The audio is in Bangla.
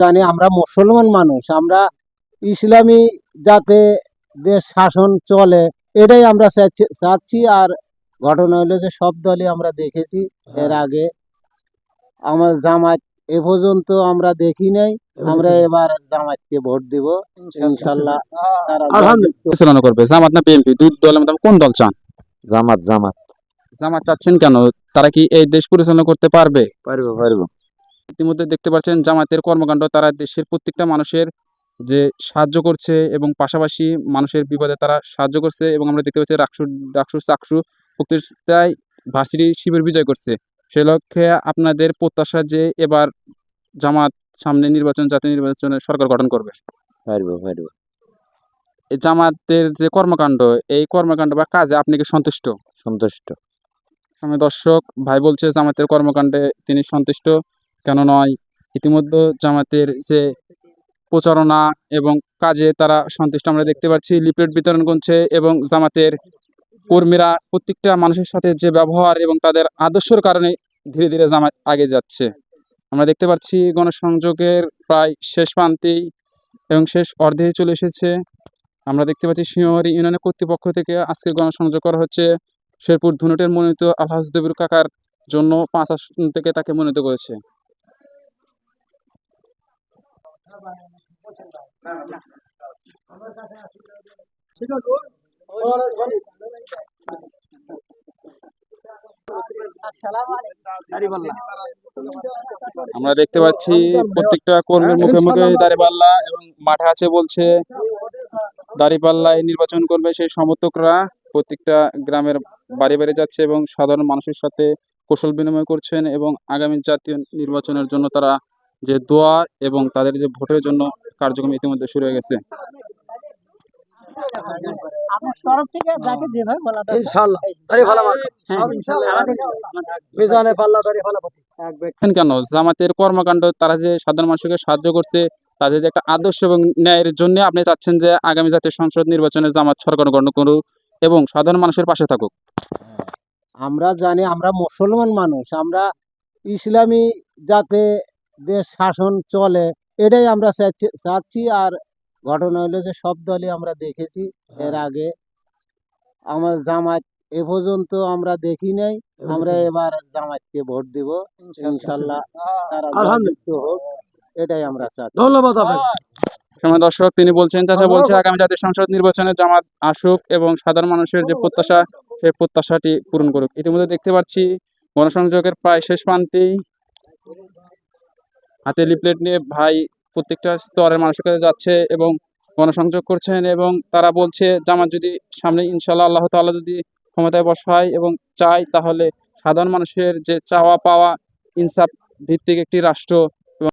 জানি আমরা মুসলমান মানুষ আমরা ইসলামী যাতে দেশ শাসন চলে এটাই আমরা চাচ্ছি- আর ঘটনা হলো যে সব দলই আমরা দেখেছি এর আগে। আমার জামাত এ পর্যন্ত আমরা দেখি নাই। আমরা এবার জামাতকে ভোট দিব। ইনশাল্লাহ করবে। জামাত না বিএনপি? দুই দলের কোন দল চান? জামাত জামাত। জামাত চাচ্ছেন কেন? তারা কি এই দেশ পরিচালনা করতে পারবে? পারব পারব। ইতিমধ্যে দেখতে পাচ্ছেন জামাতের কর্মকাণ্ড। তারা দেশের প্রত্যেকটা মানুষের যে সাহায্য করছে এবং পাশাপাশি মানুষের বিপদে তারা সাহায্য করছে এবং আমরা দেখতে পাচ্ছি রাকসু ডাকসু চাকসু প্রত্যেকটাই ভার্সিটি শিবির বিজয় করছে। সেই লক্ষ্যে আপনাদের প্রত্যাশা যে এবার জামাত সামনে নির্বাচন জাতীয় নির্বাচনে সরকার গঠন করবে। পারব পারব এই জামাতের যে কর্মকাণ্ড এই কর্মকাণ্ড বা কাজে আপনি কি সন্তুষ্ট? সন্তুষ্ট। আমি দর্শক ভাই বলছে জামাতের কর্মকাণ্ডে তিনি সন্তুষ্ট। কেন নয়? ইতিমধ্যে জামাতের যে প্রচারণা এবং কাজে তারা সন্তুষ্ট আমরা দেখতে পাচ্ছি। লিফলেট বিতরণ করছে এবং জামাতের কর্মীরা প্রত্যেকটা মানুষের সাথে যে ব্যবহার এবং তাদের আদর্শের কারণে ধীরে ধীরে জামাত আগে যাচ্ছে। আমরা দেখতে পাচ্ছি গণসংযোগের প্রায় শেষ প্রান্তেই এবং শেষ অর্ধে চলে এসেছে। আমরা দেখতে পাচ্ছি সিংহবাড়ি ইউনিয়নের কর্তৃপক্ষ থেকে আজকে গণসংযোগ করা হচ্ছে। শেরপুর ধুনুটের মনোনীত আলহাজ কাকার জন্য পাঁচ আসন থেকে তাকে মনোনীত করেছে। আমরা দেখতে পাচ্ছি প্রত্যেকটা কর্মীর মুখে মুখে দাঁড়িপাল্লা এবং মাঠে আছে বলছে দাঁড়িপাল্লায় নির্বাচন করবে সেই সমর্থকরা। প্রত্যেকটা গ্রামের বাড়ি বাড়ি যাচ্ছে এবং সাধারণ মানুষের সাথে কৌশল বিনিময় করছেন এবং আগামী জাতীয় নির্বাচনের জন্য তারা যে দোয়া এবং তাদের যে ভোটের জন্য কার্যক্রম ইতিমধ্যে শুরু হয়ে গেছে। আপনার তরফ থেকে যাকে যেভাবে বলা দরকার। ইনশাআল্লাহ। দাড়ি ভালো হ্যাঁ, কেন? জামাতের কর্মকাণ্ড তারা যে সাধারণ মানুষকে সাহায্য করছে তাদের যে একটা আদর্শ এবং ন্যায়ের জন্য আপনি চাচ্ছেন যে আগামী জাতীয় সংসদ নির্বাচনে জামাত সরকার গঠন করুক এবং সাধারণ মানুষের পাশে থাকুক। আমরা জানি আমরা মুসলমান মানুষ আমরা ইসলামী যাতে দেশ শাসন চলে এটাই আমরা চাচ্ছি- চাচ্ছি। আর ঘটনা হলো যে সব দলই আমরা দেখেছি এর আগে। আমার জামাত এ পর্যন্ত আমরা দেখি নাই। আমরা এবার জামাতকে ভোট দিব। ইনশাল্লাহ হোক এটাই আমরা চাচ্ছি। ধন্যবাদ সময় দর্শক তিনি বলছেন চাচা বলছে আগামী জাতীয় সংসদ নির্বাচনে জামাত আসুক এবং সাধারণ মানুষের যে প্রত্যাশা সেই প্রত্যাশাটি পূরণ করুক। ইতিমধ্যে দেখতে পাচ্ছি গণসংযোগের প্রায় শেষ প্রান্তেই হাতে লিফলেট নিয়ে ভাই প্রত্যেকটা স্তরের মানুষের কাছে যাচ্ছে এবং গণসংযোগ করছেন এবং তারা বলছে, জামাত যদি সামনে ইনশাল্লাহ আল্লাহ তাল্লাহ যদি ক্ষমতায় বসায় এবং চায়, তাহলে সাধারণ মানুষের যে চাওয়া পাওয়া ইনসাফ ভিত্তিক একটি রাষ্ট্র